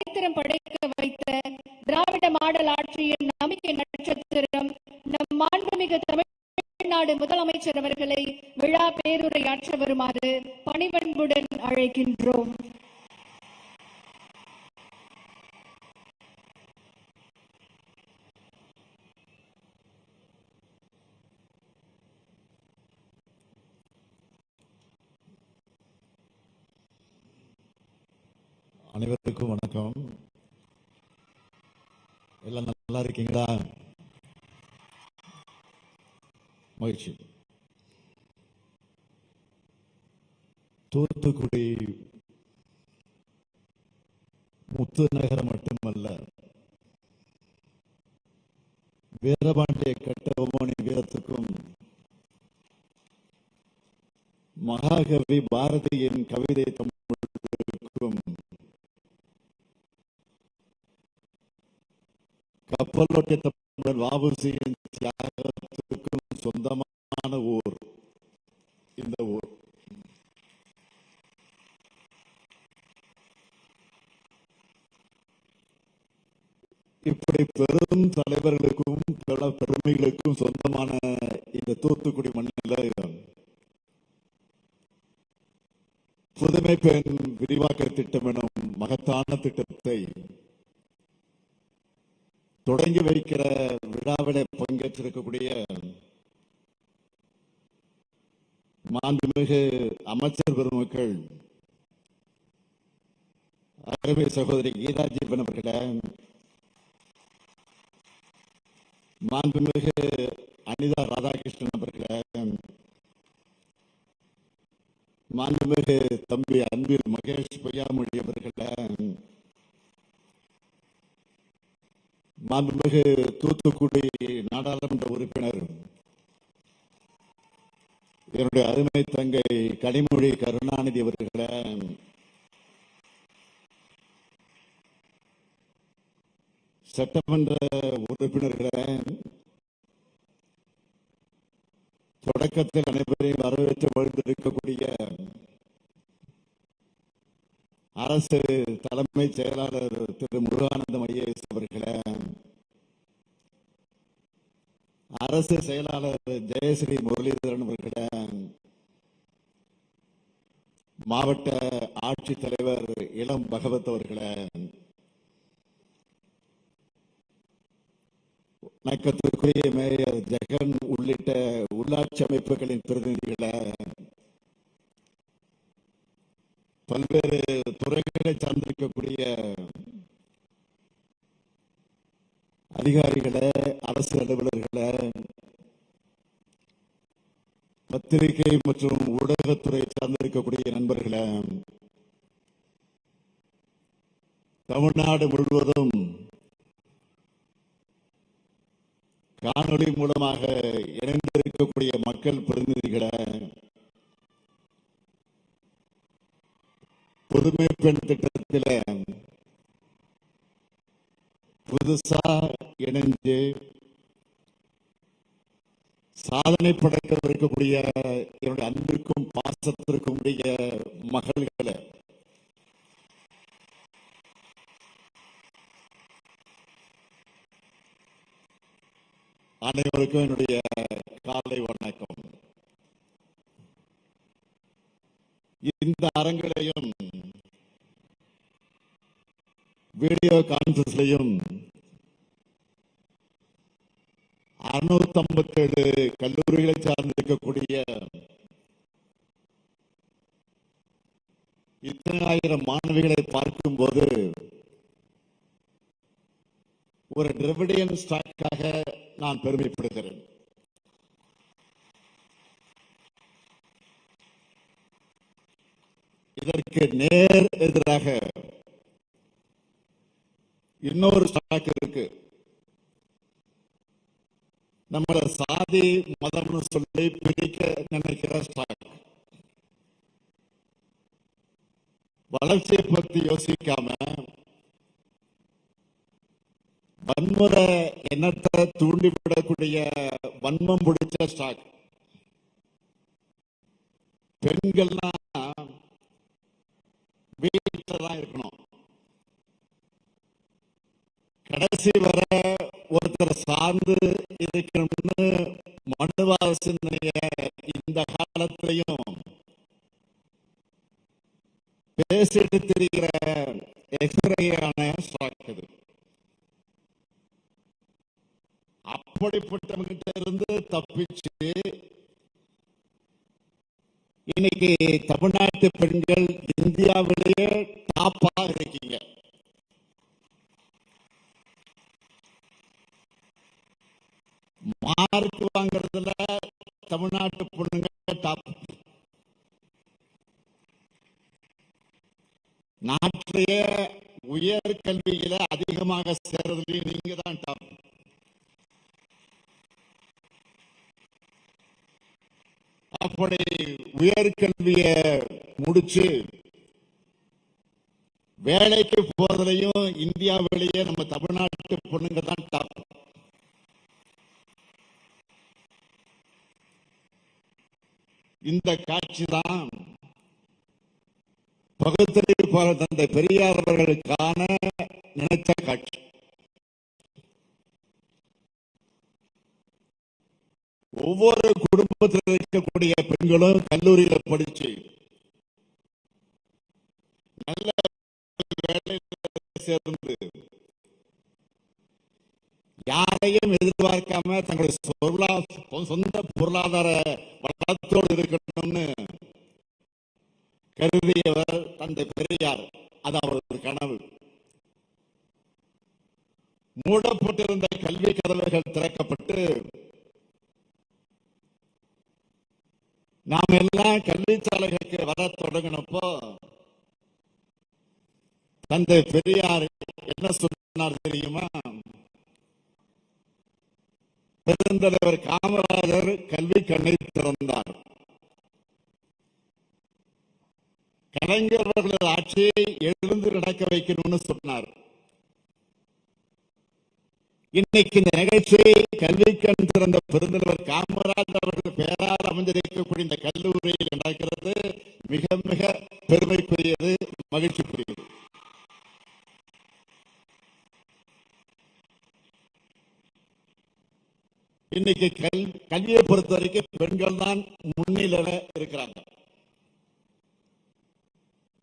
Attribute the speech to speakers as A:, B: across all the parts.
A: சரித்திரம் படைக்க வைத்த திராவிட மாடல் ஆட்சியின் நம்பிக்கை நட்சத்திரம் நம் மாண்புமிகு தமிழ்நாடு முதலமைச்சர் அவர்களை விழா பேருரையாற்ற வருமாறு பணிவன்புடன் அழைக்கின்றோம்.
B: அனைவருக்கும் வணக்கம் எல்லாம் நல்லா இருக்கீங்களா மகிழ்ச்சி தூத்துக்குடி முத்து நகரம் மட்டுமல்ல வீரபாண்டிய கட்டபொம்மனி வீரத்துக்கும் மகாகவி பாரதியின் கவிதை தம் கப்பலோட்டிய தமிழர் வாபுசியின் தியாகத்துக்கும் சொந்தமான ஊர். இந்த ஊர். இப்படி பெரும் தலைவர்களுக்கும் பல பெருமைகளுக்கும் சொந்தமான இந்த தூத்துக்குடி மண்ணில் புதுமை பெண் விரிவாக்க திட்டம் எனும் மகத்தான திட்டத்தை தொடங்கி வைக்கிற விழாவில பங்கேற்றிருக்கக்கூடிய மாண்புமிகு அமைச்சர் பெருமக்கள் அருமை சகோதரி கீதா ஜீவன் அவர்கள மாண்புமிகு அனிதா ராதாகிருஷ்ணன் அவர்கள மாண்புமிகு தம்பி அன்பில் மகேஷ் பொய்யாமொழி அவர்கள மாண்புமிகு தூத்துக்குடி நாடாளுமன்ற உறுப்பினர் என்னுடைய அருமை தங்கை கனிமொழி கருணாநிதி அவர்களிடம் சட்டமன்ற உறுப்பினர்களே தொடக்கத்தில் அனைவரையும் வரவேற்று வாழ்ந்திருக்கக்கூடிய அரசு தலைமைச் செயலாளர் திரு முருகானந்தம் ஐஏஎஸ் அவர்களை அரசு செயலாளர் ஜெயஸ்ரீ முரளிதரன் அவர்களை மாவட்ட ஆட்சித்தலைவர் இளம் பகவத் அவர்களை வணக்கத்திற்குரிய மேயர் ஜெகன் உள்ளிட்ட உள்ளாட்சி அமைப்புகளின் பிரதிநிதிகளை பல்வேறு துறைகளை சார்ந்திருக்கக்கூடிய அதிகாரிகளை அரசு அலுவலர்களை பத்திரிகை மற்றும் ஊடகத்துறை சார்ந்திருக்கக்கூடிய நண்பர்களை தமிழ்நாடு முழுவதும் காணொளி மூலமாக இணைந்திருக்கக்கூடிய மக்கள் பிரதிநிதிகளை புதுமை பெண் திட்டத்தில் புதுசா இணைஞ்சு சாதனை படைக்க இருக்கக்கூடிய என்னுடைய அன்பிற்கும் பாசத்திற்கும் உடைய மகள்களை. அனைவருக்கும் என்னுடைய காலை வணக்கம். இந்த அரங்கிலையும் வீடியோ கான்பரன்ஸ்லையும் அறுநூத்தி ஐம்பத்தேழு கல்லூரிகளை சார்ந்திருக்கக்கூடிய இத்தனை ஆயிரம் மாணவிகளை பார்க்கும்போது ஒரு டிரவிடியன் ஸ்டாக்காக நான் பெருமைப்படுகிறேன். இதற்கு நேர் எதிராக இன்னொரு ஸ்டாக் இருக்கு. நம்மள சாதி மதம்னு சொல்லி பிரிக்க நினைக்கிற ஸ்டாக் வளர்ச்சியை பத்தி யோசிக்காம வன்முறை எண்ணத்தை தூண்டிவிடக்கூடிய வன்மம் பிடிச்ச ஸ்டாக் பெண்கள்னா வீட்டில் தான் இருக்கணும். கடைசி வர ஒருத்தரை சார்ந்து இருக்கணும்னு மனுவாத இந்த காலத்திலையும் பேசிட்டு தெரிகிற எக்ஸ்ரேயான ஸ்டாக் இது அப்படிப்பட்டவங்கிட்ட இருந்து தப்பிச்சு இன்னைக்கு தமிழ்நாட்டு பெண்கள் இந்தியாவிலேயே டாப்பாக இருக்கீங்க. மார்க் வாங்குறதுல தமிழ்நாட்டு பொண்ணுங்க டாப் நாட்டிலேயே உயர் கல்வியில அதிகமாக சேர்றதுலயும் நீங்க தான் டாப் அப்படி உயர்கல்விய முடிச்சு வேலைக்கு போறதுலயும் இந்தியாவிலேயே நம்ம தமிழ்நாட்டு பொண்ணுங்க தான் டாப் இந்த காட்சி தான் பகுத்தறிவு போல தந்தை பெரியார் அவர்களுக்கான நினைத்த காட்சி. ஒவ்வொரு குடும்பத்தில் இருக்கக்கூடிய பெண்களும் கல்லூரியில படிச்சு நல்ல வேலையில சேர்ந்து யாரையும் எதிர்பார்க்காம தங்களுடைய பொருளா- சொந்த பொருளாதார வளத்தோடு இருக்கணும்னு கருதியவர் தந்தை பெரியார். அது அவரது கனவு. மூடப்பட்டிருந்த கல்வி கதவுகள் திறக்கப்பட்டு நாம் எல்லாம் கல்விச்சாலைகளுக்கு வர தொடங்கினப்போ தந்தை பெரியார் என்ன சொன்னார் தெரியுமா? பெருந்தலைவர் காமராஜர் கல்வி கண்ணை திறந்தார் கலைஞர் அவர்களது ஆட்சியை எழுந்து நடக்க வைக்கணும்னு சொன்னார். இன்னைக்கு இந்த நிகழ்ச்சியை கல்வி கண் திறந்த பெருந்தலைவர் காமராஜர் அவர்கள் பெயரால் அமைந்திருக்கக்கூடிய இந்த கல்லூரியில் நடக்கிறது மிக மிக பெருமைக்குரியது மகிழ்ச்சிக்குரியது. இன்னைக்கு கல் கல்வியை பொறுத்த வரைக்கும் பெண்கள் தான் முன்னிலையில இருக்கிறாங்க.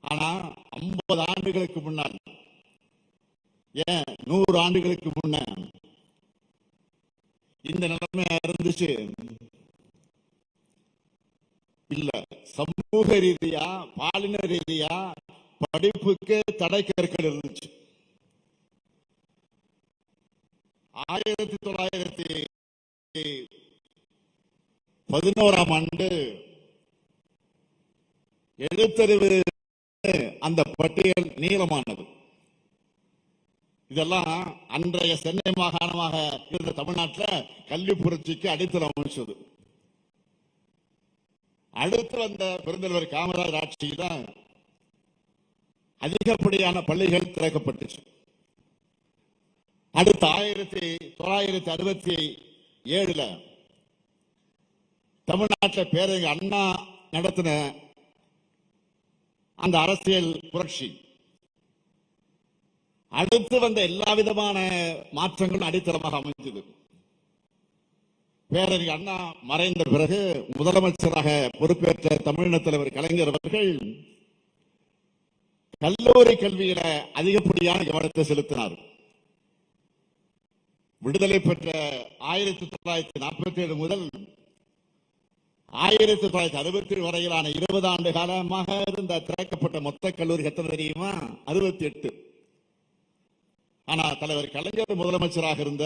B: ஆனா ஐம்பது ஆண்டுகளுக்கு முன்னால் ஏன் நூறு ஆண்டுகளுக்கு முன்ன இந்த நிலைமை இருந்துச்சு? இல்ல. சமூக ரீதியா பாலின ரீதியா படிப்புக்கு தடை கற்கள் இருந்துச்சு. ஆயிரத்தி தொள்ளாயிரத்தி பதினோராம் ஆண்டு எழுத்தறிவு அந்த பட்டியல் நீளமானது. இதெல்லாம் அன்றைய சென்னை மாகாணமாக இருந்த தமிழ்நாட்டில் கல்வி புரட்சிக்கு அடித்தளம் அமைச்சது. அடுத்து வந்த பெருந்தலைவர் காமராஜர் ஆட்சியில் தான் அதிகப்படியான பள்ளிகள் திறக்கப்பட்டுச்சு. அடுத்து ஆயிரத்தி தொள்ளாயிரத்தி அறுபத்தி ஏழுல தமிழ்நாட்டில் பேரறிஞர் அண்ணா நடத்தின அந்த அரசியல் புரட்சி. அடுத்து வந்த எல்லா விதமான மாற்றங்களும் அடித்தளமாக அமைஞ்சது பேரறிஞர் அண்ணா மறைந்த பிறகு முதலமைச்சராக பொறுப்பேற்ற தமிழின தலைவர் கலைஞர் அவர்கள் கல்லூரி கல்வியில அதிகப்படியான கவனத்தை செலுத்தினார். விடுதலை பெற்ற ஆயிரத்தி தொள்ளாயிரத்தி நாற்பத்தி ஏழு முதல் ஆயிரத்தி தொள்ளாயிரத்தி அறுபத்தி வரையிலான இருபது ஆண்டு காலமாக இருந்த திறக்கப்பட்ட மொத்த கல்லூரி எத்தனை தெரியுமா? அறுபத்தி எட்டு ஆனா தலைவர் கலைஞர் முதலமைச்சராக இருந்த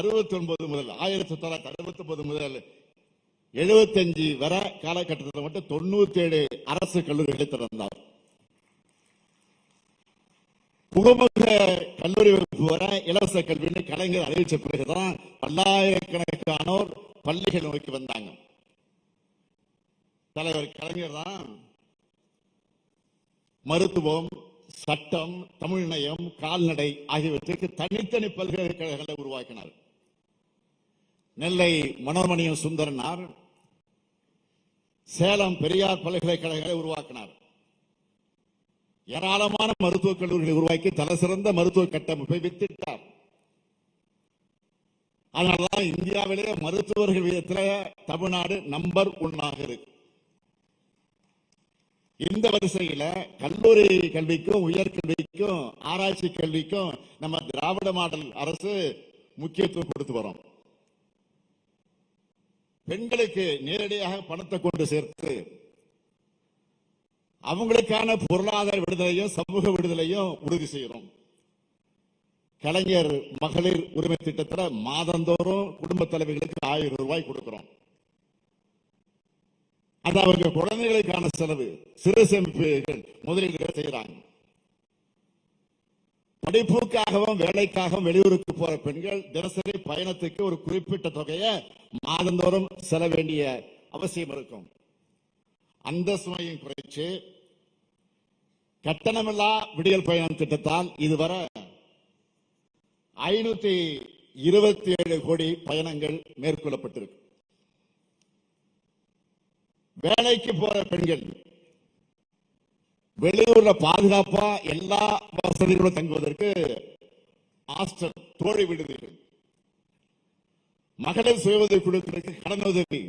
B: அறுபத்தி ஒன்பது முதல் ஆயிரத்தி தொள்ளாயிரத்தி அறுபத்தி ஒன்பது முதல் எழுபத்தஞ்சு வர காலகட்டத்தில் மட்டும் தொண்ணூத்தி ஏழு அரசு கல்லூரிகளை திறந்தார். புகமுக கல்லூரி வகுப்பு வர இலவச கல்வின்னு கலைஞர் அறிவிச்ச பிறகுதான் பல்லாயிரக்கணக்கானோர் பள்ளிகள் நோக்கி வந்தாங்க. தலைவர் கலைஞர் தான் மருத்துவம் சட்டம் தமிழ்நயம் கால்நடை ஆகியவற்றுக்கு தனித்தனி பல்கலைக்கழகங்களை உருவாக்கினார். நெல்லை மனோமணியம் சுந்தரனார் சேலம் பெரியார் பல்கலைக்கழகங்களை உருவாக்கினார். ஏராளமான மருத்துவக் கல்லூரிகளை உருவாக்கி தலை சிறந்த மருத்துவ கட்டமைப்பை வித்திட்டார். அதனால்தான் இந்தியாவிலே மருத்துவர்கள் விதத்தில் தமிழ்நாடு நம்பர் ஒன்னாக இருக்கு. இந்த வரிசையில கல்லூரி கல்விக்கும் உயர்கல்விக்கும் ஆராய்ச்சி கல்விக்கும் நம்ம திராவிட மாடல் அரசு முக்கியத்துவம் கொடுத்து வரோம். பெண்களுக்கு நேரடியாக பணத்தை கொண்டு சேர்த்து அவங்களுக்கான பொருளாதார விடுதலையும் சமூக விடுதலையும் உறுதி செய்யறோம் கலைஞர் மகளிர் உரிமை திட்டத்துல மாதந்தோறும் குடும்ப தலைவிகளுக்கு ஆயிரம் ரூபாய் கொடுக்கிறோம். அது அவங்க குழந்தைகளுக்கான செலவு. சிறு சேமிப்புகள் முதலீடுகள் செய்யறாங்க. படிப்புக்காகவும் வேலைக்காகவும் வெளியூருக்கு போற பெண்கள் தினசரி பயணத்துக்கு ஒரு குறிப்பிட்ட தொகையை மாதந்தோறும் செல்ல வேண்டிய அவசியம் இருக்கும். அந்த சுமையும் குறைச்சு கட்டணமில்லா விடியல் பயணம் திட்டத்தால் இதுவரை ஐநூத்தி இருபத்தி ஏழு கோடி பயணங்கள் மேற்கொள்ளப்பட்டிருக்கு. வேலைக்கு போற பெண்கள் வெளியூர்ல பாதுகாப்பா எல்லா வசதிகளும் தங்குவதற்கு ஹாஸ்டல் தோழி விடுதிகள் மகளிர் சுய உதவி குழுக்களுக்கு கடன் உதவி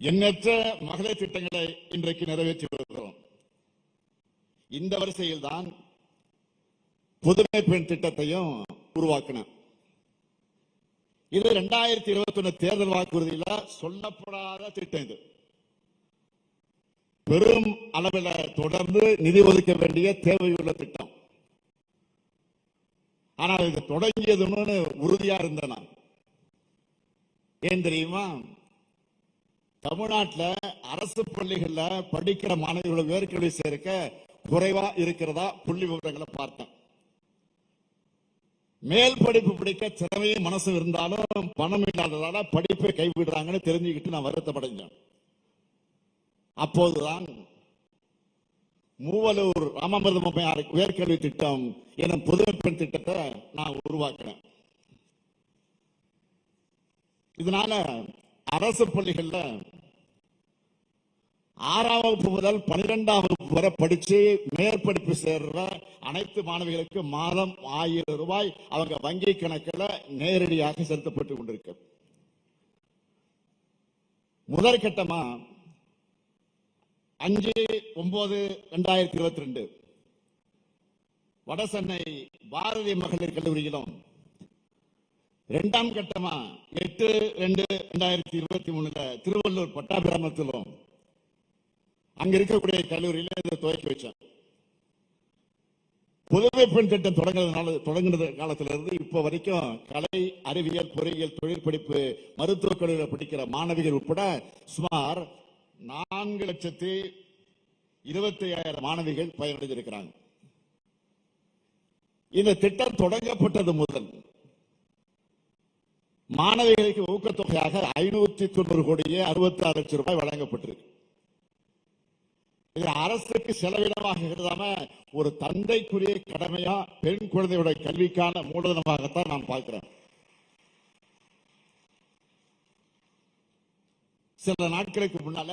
B: எண்ணற்ற மகளிர் திட்டங்களை இன்றைக்கு நிறைவேற்றி வருகிறோம் இந்த வரிசையில் தான் புதுமை பெண் திட்டத்தையும் உருவாக்கினோம். இது இரண்டாயிரத்தி இருபத்தி ஒண்ணு தேர்தல் வாக்குறுதியில சொல்லப்படாத திட்டம் இது. பெரும் அளவில் தொடர்ந்து நிதி ஒதுக்க வேண்டிய தேவையுள்ள திட்டம். ஆனால் இது தொடங்கியதுன்னு உறுதியா இருந்தேன். நான். ஏன் தெரியுமா? தமிழ்நாட்டுல அரசு பள்ளிகள்ல படிக்கிற மாணவர்களை உயர்கல்வி சேர்க்க குறைவா இருக்கிறதா புள்ளி விவரங்களை பார்த்தேன். மேல் படிப்பு படிக்க திறமையும் மனசும் இருந்தாலும் பணம் இல்லாததால படிப்பை கைவிடுறாங்கன்னு தெரிஞ்சுக்கிட்டு நான் வருத்தப்படைஞ்சேன் அப்போதுதான் மூவலூர் ராமமிர்தம் உயர்கல்வி திட்டம் எனும் புதுமைப்பெண் திட்டத்தை நான் உருவாக்கினேன். இதனால அரசு பள்ளிகள்ல ஆறாம் வகுப்பு முதல் பன்னிரெண்டாம் வகுப்பு வரை படிச்சு மேற்படிப்பு சேர்ற அனைத்து மாணவிகளுக்கு மாதம் ஆயிரம் ரூபாய் அவங்க வங்கி கணக்கில் நேரடியாக செலுத்தப்பட்டு கொண்டிருக்கு. முதற்கட்டமா அஞ்சு ஒன்பது ரெண்டாயிரத்தி இருபத்தி ரெண்டு. வடசென்னை பாரதிய மகளிர் கல்லூரியிலும் இரண்டாம் கட்டமா? எட்டு ரெண்டு ரெண்டாயிரத்தி இருபத்தி மூணுல திருவள்ளூர் பட்டாபிராமத்திலும் அங்க இருக்கக்கூடிய கல்லூரியில இதை துவக்கி வச்சேன் புதுமை பெண் திட்டம் தொடங்குறதுனால தொடங்கினது காலத்திலிருந்து இப்ப வரைக்கும் கலை அறிவியல் பொறியியல் தொழில் படிப்பு மருத்துவக் கல்லூரியில் படிக்கிற மாணவிகள் உட்பட சுமார் நான்கு லட்சத்தி இருபத்தி ஐயாயிரம் மாணவிகள் பயனடைந்திருக்கிறாங்க இந்த திட்டம் தொடங்கப்பட்டது முதல். மாணவிகளுக்கு ஊக்கத்தொகையாக ஐநூத்தி தொண்ணூறு கோடியே அறுபத்தி ஆறு லட்சம் ரூபாய் வழங்கப்பட்டிருக்கு. இது அரசுக்கு செலவினமாக இருந்தாம ஒரு தந்தைக்குரிய கடமையா பெண் குழந்தையோட கல்விக்கான மூலதனமாகத்தான் நான் பார்க்கிறேன் சில நாட்களுக்கு முன்னால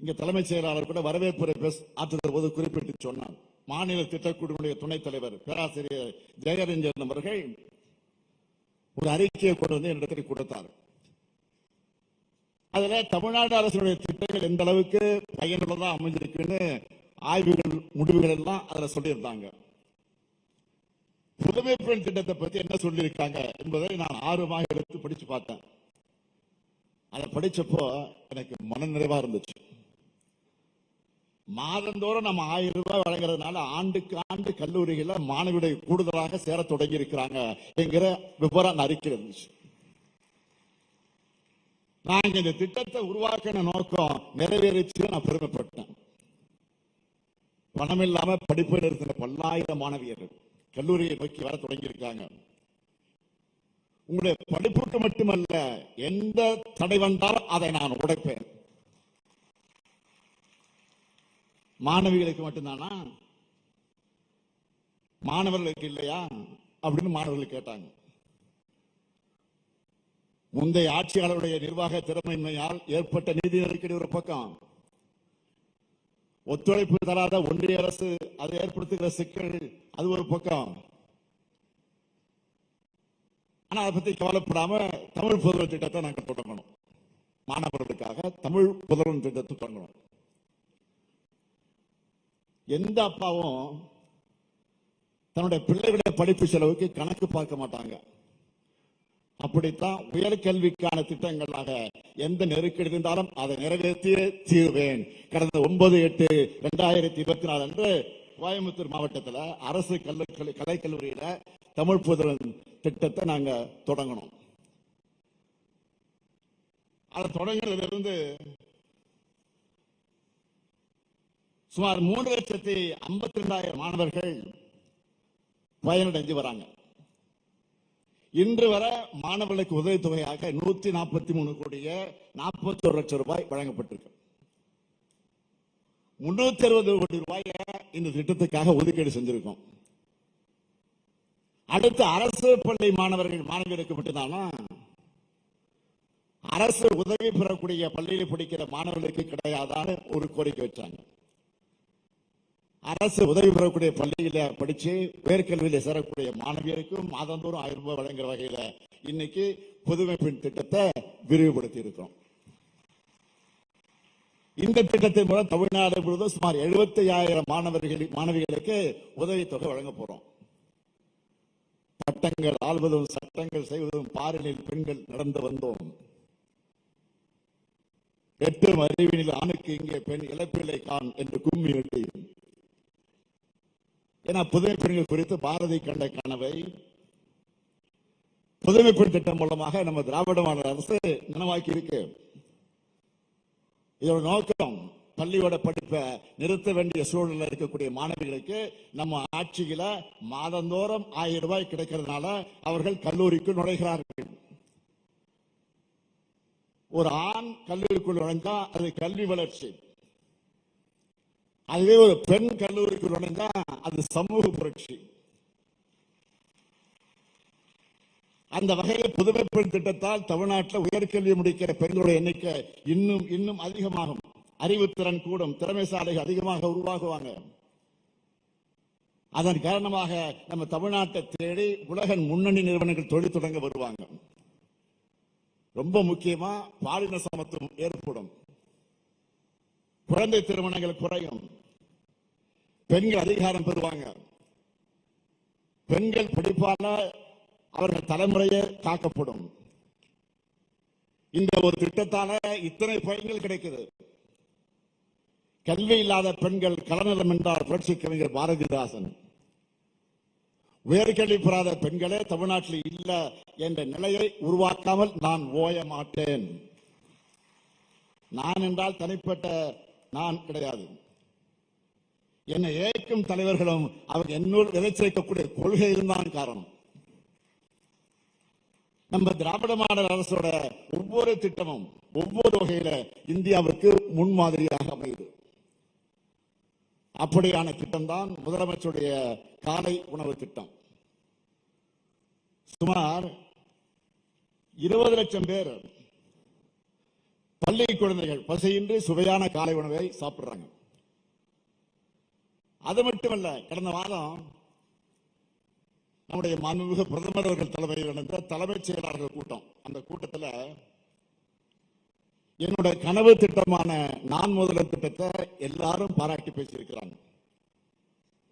B: இங்க தலைமைச் செயலாளர் கூட வரவேற்புரை பேச ஆற்றுகிற போது குறிப்பிட்டு சொன்னார். மாநில திட்டக்குழுவினுடைய துணைத் தலைவர் பேராசிரியர் ஜெயரஞ்சன் அவர்கள் ஒரு அறிக்கையை கொண்டு வந்து என்னிடத்தில் கொடுத்தார். அதுல தமிழ்நாடு அரசுடைய திட்டங்கள் எந்த அளவுக்கு பயனுள்ளதா அமைஞ்சிருக்குன்னு ஆய்வுகள் முடிவுகள் எல்லாம் அதுல சொல்லியிருந்தாங்க. புதுமை பெண் திட்டத்தை பத்தி என்ன சொல்லியிருக்காங்க என்பதை நான் ஆர்வமாக எடுத்து படிச்சு பார்த்தேன். அதை படிச்சப்போ எனக்கு மனநிறைவா இருந்துச்சு. மாதந்தோறும் நம்ம ஆயிரம் ரூபாய் வழங்குறதுனால ஆண்டுக்கு ஆண்டு கல்லூரிகள்ல மாணவிகளை கூடுதலாக சேர தொடங்கி இருக்கிறாங்க என்கிற விவரம் அந்த அறிக்கையில் இருந்துச்சு. நாங்க இந்த திட்டத்தை உருவாக்கின நோக்கம் நிறைவேறிச்சு நான் பெருமைப்பட்டேன். பணம் இல்லாம படிப்பு நிறுத்தின பல்லாயிரம் மாணவியர்கள் கல்லூரியை நோக்கி வர தொடங்கி இருக்காங்க. உங்களுடைய படிப்புக்கு மட்டுமல்ல எந்த தடை வந்தாலும் அதை நான் உடைப்பேன். மாணவிகளுக்கு மட்டும்தானா? மாணவர்களுக்கு இல்லையா? அப்படின்னு மாணவர்கள் கேட்டாங்க. முந்தைய ஆட்சியாளருடைய நிர்வாக திறமையின்மையால் ஏற்பட்ட நிதி நெருக்கடி ஒரு பக்கம். ஒத்துழைப்பு தராத ஒன்றிய அரசு அது ஏற்படுத்துகிற சிக்கல் அது ஒரு பக்கம். ஆனா அதை பத்தி கவலைப்படாம தமிழ் புதல்வர் திட்டத்தை நாங்க தொடங்கணும். மாணவர்களுக்காக தமிழ் புதல்வன் திட்டத்தை தொடங்கணும். எந்த அப்பாவும் தன்னுடைய பிள்ளைகளுடைய படிப்பு செலவுக்கு கணக்கு பார்க்க மாட்டாங்க. அப்படித்தான் உயர்கல்விக்கான திட்டங்களாக எந்த நெருக்கடி இருந்தாலும் அதை நிறைவேற்றியே தீர்வேன். கடந்த ஒன்பது எட்டு ரெண்டாயிரத்தி இருபத்தி நாலு அன்று கோயம்புத்தூர் மாவட்டத்தில் அரசு கல்லூரி கலைக்கல்லூரியில தமிழ் புதல்வன் திட்டத்தை நாங்க தொடங்கணும் அதை தொடங்கினதுல இருந்து சுமார் மூன்று லட்சத்தி ஐம்பத்தி ரெண்டாயிரம் மாணவர்கள் பயனடைஞ்சு வராங்க. இன்று வரை மாணவர்களுக்கு உதவித்தொகையாக நூத்தி நாற்பத்தி மூணு கோடிய நாற்பத்தி ஒரு லட்சம் ரூபாய் வழங்கப்பட்டிருக்கு. முன்னூத்தி அறுபது கோடி ரூபாய இந்த திட்டத்துக்காக ஒதுக்கீடு செஞ்சிருக்கோம். அடுத்து அரசு பள்ளி மாணவர்கள் மாணவியருக்கு மட்டும்தானா அரசு உதவி பெறக்கூடிய பள்ளியில் படிக்கிற மாணவர்களுக்கு கிடையாதான்னு ஒரு கோரிக்கை வச்சாங்க. அரசு உதவி பெறக்கூடிய பள்ளியில படிச்சு உயர்கல்வியில சேரக்கூடிய மாணவியருக்கும் மாதந்தோறும் ஆயிரம் ரூபாய் வழங்குற வகையில இன்னைக்கு புதுமை பெண் திட்டத்தை விரிவுபடுத்தி இருக்கிறோம். இந்த திட்டத்தின் மூலம் தமிழ்நாடு முழுவதும் சுமார் எழுபத்தி ஐயாயிரம் மாணவர்கள் மாணவிகளுக்கு உதவித்தொகை வழங்க போறோம். பட்டங்கள் ஆள்வதும் சட்டங்கள் செய்வதும் பாரினில் பெண்கள் நடந்து வந்தோம். எட்டும் அறிவினில் ஆணுக்கு இங்கே பெண் இழப்பில்லை கான் என்று கும்மி வெட்டி. ஏன்னா புதுமை பெண்கள் குறித்து பாரதி கண்ட கனவை புதுமை பெண் திட்டம் மூலமாக நம்ம திராவிட மாநில அரசு நனவாக்கி இருக்கு. இதோட நோக்கம் பள்ளியோட படிப்பை நிறுத்த வேண்டிய சூழல்ல இருக்கக்கூடிய மாணவிகளுக்கு நம்ம ஆட்சியில மாதந்தோறும் ஆயிரம் ரூபாய் கிடைக்கிறதுனால அவர்கள் கல்லூரிக்கு நுழைகிறார்கள். ஒரு ஆண் கல்லூரிக்குள் நுழைந்தா அது கல்வி வளர்ச்சி. அதுவே ஒரு பெண் கல்லூரிக்கு நுழைந்தா அது சமூக புரட்சி. அந்த வகையில் புதுமை பெண் திட்டத்தால் தமிழ்நாட்டில் உயர்கல்வி முடிக்கிற பெண்களுடைய எண்ணிக்கை இன்னும் இன்னும் அதிகமாகும். அறிவுத்திறன் கூடும் திறமைசாலைகள் அதிகமாக உருவாகுவாங்க. அதன் காரணமாக நம்ம தமிழ்நாட்டை தேடி உலகின் முன்னணி நிறுவனங்கள் தொழில் தொடங்க வருவாங்க. ரொம்ப முக்கியமா பாலின சமத்துவம் ஏற்படும். குழந்தை திருமணங்கள் குறையும். பெண்கள் அதிகாரம் பெறுவாங்க. பெண்கள் படிப்பால அவர்கள் தலைமுறையே காக்கப்படும் இந்த ஒரு திட்டத்தால இத்தனை பயன்கள் கிடைக்குது. கல்வி இல்லாத பெண்கள் கலநலம் என்றார் புரட்சி கவிஞர் பாரதிதாசன். உயர்கல்வி பெறாத பெண்களே தமிழ்நாட்டில் இல்லை என்ற நிலையை உருவாக்காமல் நான் ஓய மாட்டேன். நான் என்றால் தனிப்பட்ட நான் கிடையாது. என்னை ஏற்கும் தலைவர்களும் அவர் என்னுள் விதைச்சிருக்கக்கூடிய கொள்கை இருந்தான் காரணம். நம்ம திராவிட மாடல் அரசோட ஒவ்வொரு திட்டமும் ஒவ்வொரு வகையில இந்தியாவுக்கு முன்மாதிரியாக அமையுது. அப்படியான திட்டம் தான் முதலமைச்சருடைய காலை உணவு திட்டம். சுமார் இருபது லட்சம் பேர் பள்ளி குழந்தைகள் பசையின்றி சுவையான காலை உணவை சாப்பிடுறாங்க. அது மட்டுமல்ல கடந்த வாரம் நம்முடைய மாண்புமிகு பிரதமர் அவர்கள் தலைமையில் நடந்த தலைமைச் செயலாளர்கள் கூட்டம். அந்த கூட்டத்தில் என்னோட கனவு திட்டமான நான் முதல்வர் திட்டத்தை எல்லாரும் பாராட்டி பேசியிருக்கிறாங்க.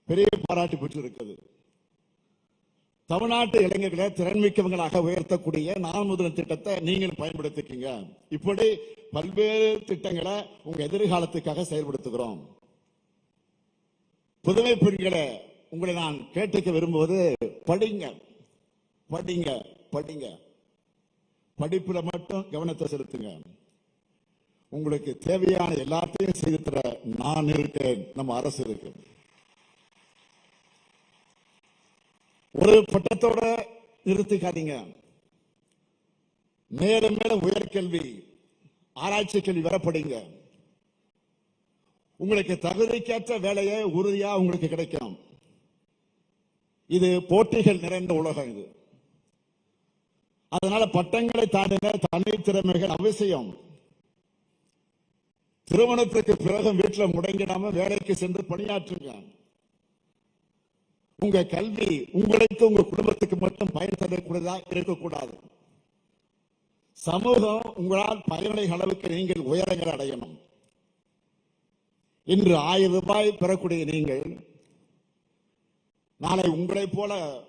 B: பெரிய பாராட்டி பெற்றிருக்கிறது. தமிழ்நாட்டு இளைஞர்களை திறன்மிக்கவங்களாக உயர்த்தக்கூடிய நான் முதல்வர் திட்டத்தை நீங்கள் பயன்படுத்திக்கீங்க. இப்படி பல்வேறு திட்டங்களை உங்க எதிர்காலத்துக்காக செயல்படுத்துகிறோம். புதுமை பெண்களை உங்களை நான் கேட்டுக்க விரும்புவது படிங்க படிங்க படிங்க. படிப்புல மட்டும் கவனத்தை செலுத்துங்க. உங்களுக்கு தேவையான எல்லாத்தையும் செய்து தர நான் இருக்கேன். நம்ம அரசு இருக்கு. ஒரு பட்டத்தோட நிறுத்திக்காதீங்க. மேலும் மேலும் உயர்கல்வி ஆராய்ச்சி கல்வி வரப்படுங்க உங்களுக்கு தகுதிக்கேற்ற வேலையை உறுதியா உங்களுக்கு கிடைக்கும். இது போட்டிகள் நிறைந்த உலகம் இது. அதனால பட்டங்களை தாண்டின தனித்திறமைகள் அவசியம். திருமணத்துக்கு பிறகு வீட்டில் முடங்கிடாம வேலைக்கு சென்று பணியாற்றுங்க. உங்க கல்வி உங்களுக்கு உங்க குடும்பத்துக்கு மட்டும் பயன் தரக்கூடியதா இருக்கக்கூடாது. சமூகம் உங்களால் பயனுடைய அளவுக்கு நீங்கள் உயரங்கள் அடையணும். இன்று ஆயிரம் ரூபாய் பெறக்கூடிய நீங்கள் நாளை உங்களைப் போல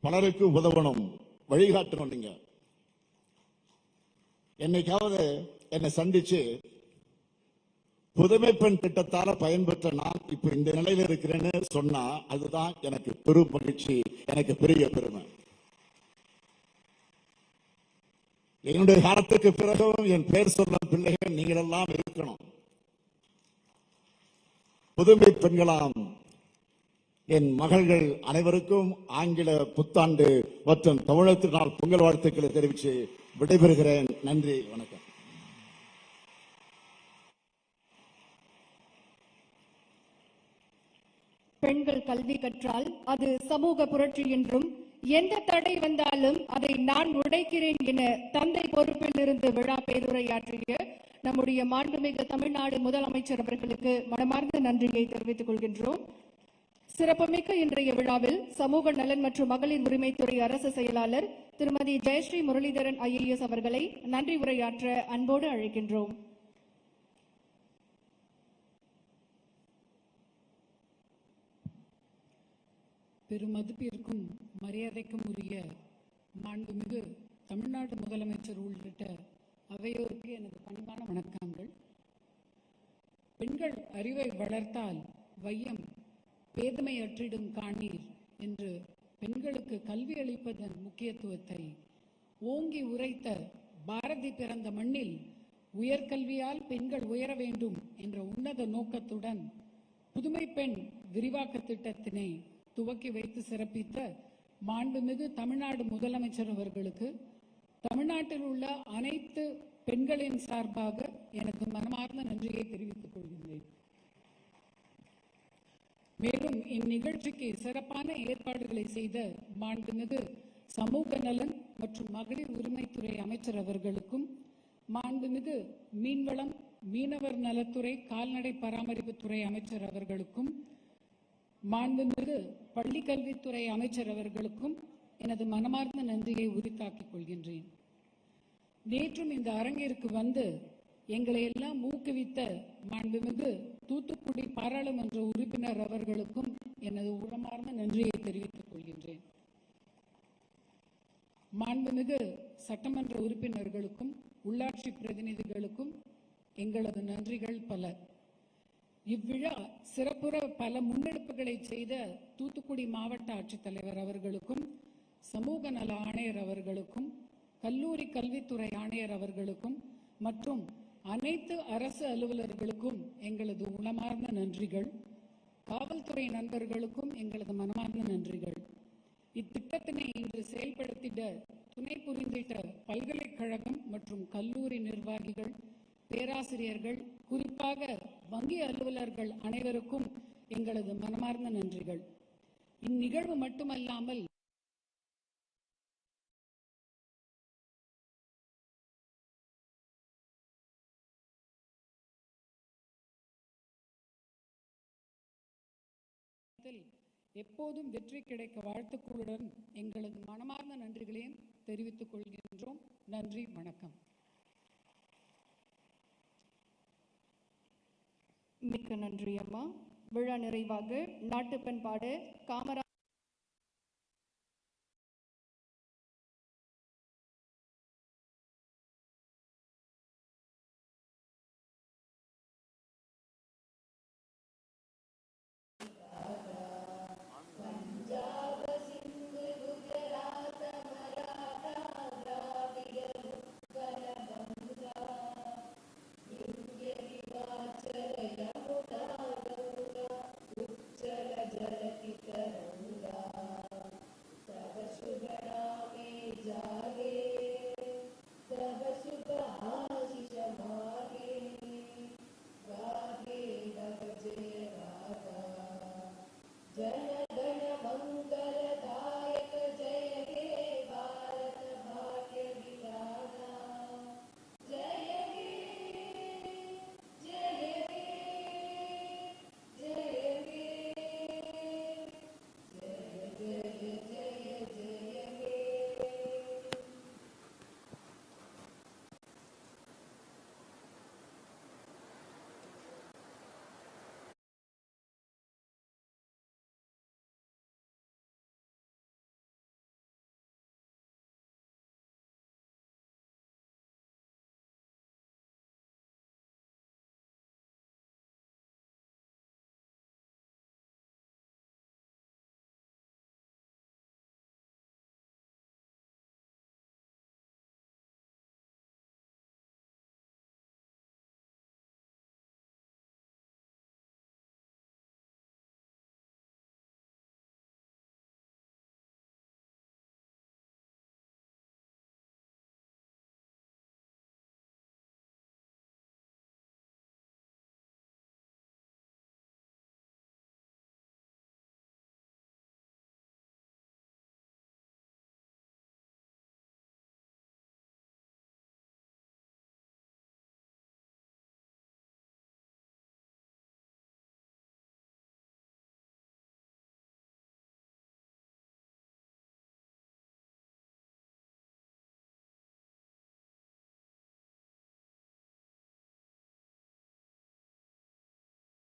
B: பலருக்கு உதவணும். வழிகாட்டணும் நீங்க. என்னைக்காவது என்னை சந்திச்சு புதுமை பெண் திட்டத்தால பயன்பெற்ற நான் இப்ப இந்த நிலையில இருக்கிறேன்னு சொன்னா அதுதான் எனக்கு பெரும் மகிழ்ச்சி எனக்கு பெரிய பெருமை. என்னுடைய காலத்துக்கு பிறகும் என் பேர் சொல்லும் பிள்ளைகள் நீங்கள் எல்லாம் இருக்கணும். புதுமை பெண்களாம் என் மகள்கள் அனைவருக்கும் ஆங்கில புத்தாண்டு மற்றும் தமிழத்து நாள் பொங்கல் வாழ்த்துக்களை தெரிவித்து விடைபெறுகிறேன். நன்றி வணக்கம்.
A: பெண்கள் கல்வி கற்றால் அது சமூக புரட்சி என்றும் எந்த தடை வந்தாலும் அதை நான் உடைக்கிறேன் என தந்தை பொறுப்பில் இருந்து விழா பேருரையாற்றிய நம்முடைய மாண்புமிகு தமிழ்நாடு முதலமைச்சர் அவர்களுக்கு மனமார்ந்த நன்றியை தெரிவித்துக் கொள்கின்றோம். சிறப்புமிக்க இன்றைய விழாவில் சமூக நலன் மற்றும் மகளிர் உரிமைத்துறை அரசு செயலாளர் திருமதி ஜெயஸ்ரீ முரளிதரன் ஐஏஎஸ் அவர்களை நன்றி உரையாற்ற அன்போடு அழைக்கின்றோம்.
C: பெருமதிப்பிற்கும் மரியாதைக்கும் உரிய மாண்புமிகு தமிழ்நாடு முதலமைச்சர் உள்ளிட்ட அவையோருக்கு எனது பணிவான வணக்கங்கள். பெண்கள் அறிவை வளர்த்தால் வையம் பேதமை அற்றிடும் காணீர் என்று பெண்களுக்கு கல்வி அளிப்பதன் முக்கியத்துவத்தை ஓங்கி உரைத்த பாரதி பிறந்த மண்ணில் உயர்கல்வியால் பெண்கள் உயர வேண்டும் என்ற உன்னத நோக்கத்துடன் புதுமை பெண் விரிவாக்க திட்டத்தினை துவக்கி வைத்து சிறப்பித்த மாண்புமிகு தமிழ்நாடு முதலமைச்சர் அவர்களுக்கு தமிழ்நாட்டில் உள்ள அனைத்து பெண்களின் சார்பாக எனது மனமார்ந்த நன்றியை தெரிவித்துக் கொள்கின்றேன். மேலும் இந்நிகழ்ச்சிக்கு சிறப்பான ஏற்பாடுகளை செய்த மாண்புமிகு சமூக நலன் மற்றும் மகளிர் உரிமைத்துறை அமைச்சர் அவர்களுக்கும் மாண்புமிகு மீன்வளம் மீனவர் நலத்துறை கால்நடை பராமரிப்புத்துறை அமைச்சர் அவர்களுக்கும் மாண்புமிகு பள்ளிக்கல்வித்துறை அமைச்சர் அவர்களுக்கும் எனது மனமார்ந்த நன்றியை உரித்தாக்கிக் கொள்கின்றேன். நேற்றும் இந்த அரங்கிற்கு வந்து எங்களை எல்லாம் ஊக்குவித்த மாண்புமிகு தூத்துக்குடி பாராளுமன்ற உறுப்பினர் அவர்களுக்கும் எனது உரமார்ந்த நன்றியை தெரிவித்துக் கொள்கின்றேன். மாண்புமிகு சட்டமன்ற உறுப்பினர்களுக்கும் உள்ளாட்சி பிரதிநிதிகளுக்கும் எங்களது நன்றிகள் பல. இவ்விழா சிறப்புற பல முன்னெடுப்புகளை செய்த தூத்துக்குடி மாவட்ட ஆட்சித்தலைவர் அவர்களுக்கும் சமூக நல ஆணையர் அவர்களுக்கும் கல்லூரி கல்வித்துறை ஆணையர் அவர்களுக்கும் மற்றும் அனைத்து அரசு அலுவலர்களுக்கும் எங்களது உளமார்ந்த நன்றிகள். காவல்துறை நண்பர்களுக்கும் எங்களது மனமார்ந்த நன்றிகள். இத்திட்டத்தினை இன்று செயல்படுத்திட துணை புரிந்திட்ட பல்கலைக்கழகம் மற்றும் கல்லூரி நிர்வாகிகள் பேராசிரியர்கள் குறிப்பாக வங்கி அலுவலர்கள் அனைவருக்கும் எங்களது மனமார்ந்த நன்றிகள். இந்நிகழ்வு மட்டுமல்லாமல் எப்போதும் வெற்றி கிடைக்க வாழ்த்துக்களுடன் எங்களது மனமார்ந்த நன்றிகளையும் தெரிவித்துக் கொள்கின்றோம். நன்றி வணக்கம்.
A: மிக்க நன்றி அம்மா விழா நிறைவாக. நாட்டுப்பண்பாடு காமராஜ்